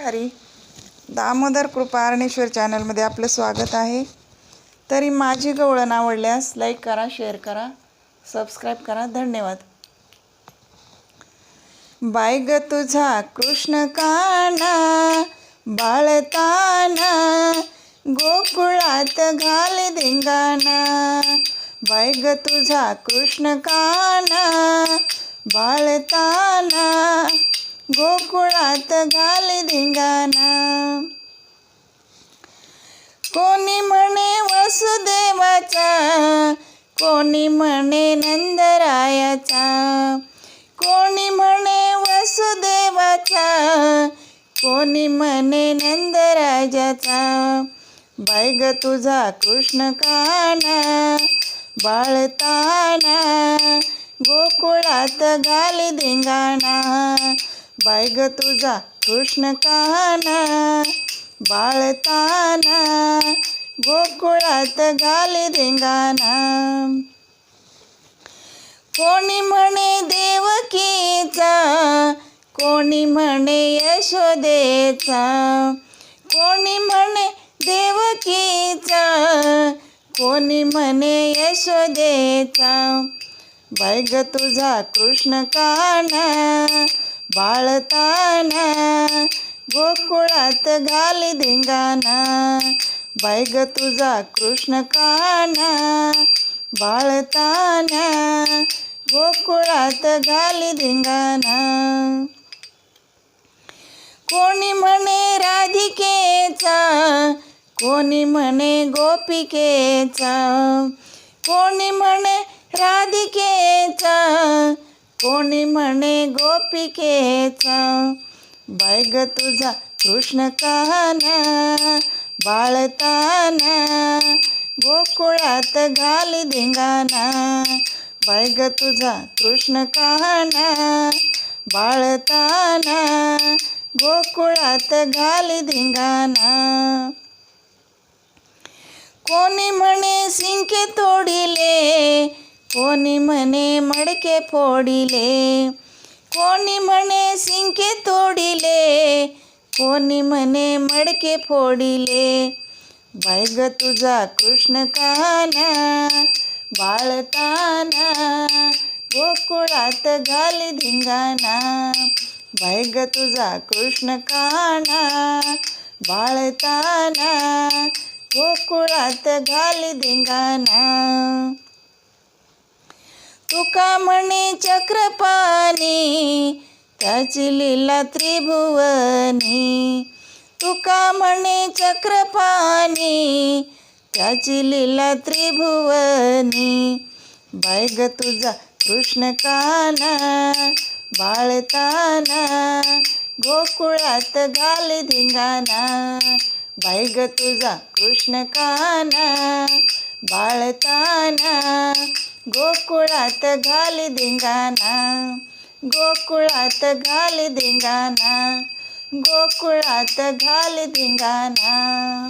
हरी दामोदर कृपारणेश्वर चॅनलमध्ये आपलं स्वागत आहे. तरी माझी गवळण आवडल्यास लाईक करा शेअर करा सबस्क्राईब करा. धन्यवाद. बाय ग तुझा कृष्ण काना बाळताना गोकुळात घाल धिंगाणा. बाय ग तुझा कृष्ण काना बाळताना गोकुळात घाली धिंगाणा. कोणी म्हणे वसुदेवाचा कोणी म्हणे नंदरायाचा. कोणी म्हणे वसुदेवाचा कोणी म्हणे नंदराजाचा. बाय ग तुझा कृष्ण काना बाळताना गोकुळात घाली धिंगाणा. बाय ग तुझा कृष्ण काना बाळताना गोकुळात घाल धिंगाणा कोणी म्हणे देवकीचा कोणी म्हणे यशोदेचा. कोणी म्हणे देवकीचा कोणी म्हणे यशोदेचा. बाय ग तुझा कृष्ण काना बाळताना गोकुळात घाल धिंगाणा. बाय ग तुझा कृष्ण काना. बाळताना गोकुळात घाल धिंगाणा. कोणी म्हणे राधिकेचा कोणी म्हणे गोपिकेचा. कोणी म्हणे राधिकेचा कोणी म्हणे गोपिकेचा बैग तुझा कृष्ण काना बाळताना गोकुळात घाल धिंगाणा. बैग तुझा कृष्ण काना बाळताना गोकुळात घाल धिंगाणा. कोणी म्हणे सिंके तो कोणी म्हणे मडके फोडिले कोणी म्हणे सिंके तोडिले कोणी म्हणे मडके फोडिले. बाय ग तुझा कृष्ण काना बाळताना गोकुळात घाल धिंगाणा बाय तुझा कृष्ण काना बाळताना गोकुळात घाल धिंगाणा तुका म्हणे चक्रपाणी त्याची लीला त्रिभुवनी. तुका म्हणे चक्रपाणी त्याची लीला त्रिभुवनी. बायग तुझा कृष्ण काना बाळताना गोकुळात घाल धिंगाणा बाय ग तुझा कृष्ण काना बाळताना गोकुळात घाली धिंगाणा गोकुळात घाली धिंगाणा गोकुळात घाली धिंगाणा.